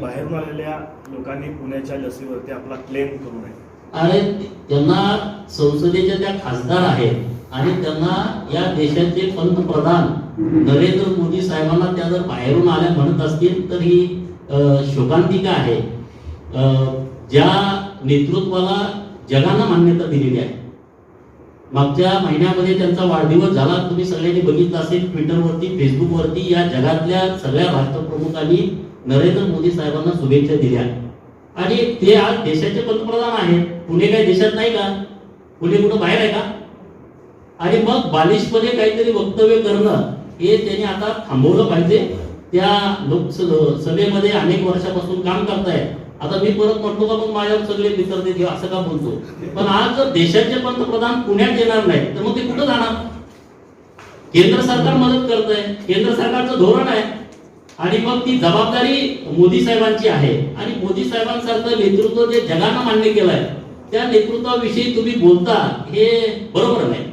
बाहेरून आलेल्या लोकांनी पुण्याच्या लसीवरती आपला क्लेम करू नये अरे त्यांना संसदेच्या त्या खासदार आहेत आणि त्यांना या देशाचे पंतप्रधान नरेंद्र मोदी साहेबांना त्या जर बाहेरून आल्या म्हणत असतील तर ही शोकांतिका आहे. ज्या नेतृत्वाला जगानं मान्यता दिलेली आहे. मागच्या महिन्यामध्ये त्यांचा वाढदिवस झाला. तुम्ही सगळ्यांनी बघितलं असेल ट्विटरवरती फेसबुकवरती या जगातल्या सगळ्या राष्ट्रप्रमुखांनी नरेंद्र मोदी साहेबांना शुभेच्छा दिल्या. आणि ते आज देशाचे पंतप्रधान आहेत. पुणे काही देशात नाही का? पुणे कुठं बाहेर आहे का? आणि मग बालिशपणे काहीतरी वक्तव्य करणं हे त्यांनी आता थांबवलं पाहिजे. त्या लोकसभेमध्ये अनेक वर्षापासून काम करतायत. आता मी परत म्हटलो का मग माझ्यावर सगळे मित्र देतील असं का बोलतो? पण आज जर देशाचे पंतप्रधान पुण्यात येणार नाही तर मग ते कुठं जाणार? केंद्र सरकार मदत करत आहे केंद्र सरकारचं धोरण आहे. आणि मग ती जबाबदारी मोदी साहेबांची आहे. आणि मोदी साहेबांसारखं नेतृत्व जे जगानं मान्य केलंय त्या नेतृत्वाविषयी तुम्ही बोलता हे बरोबर नाही.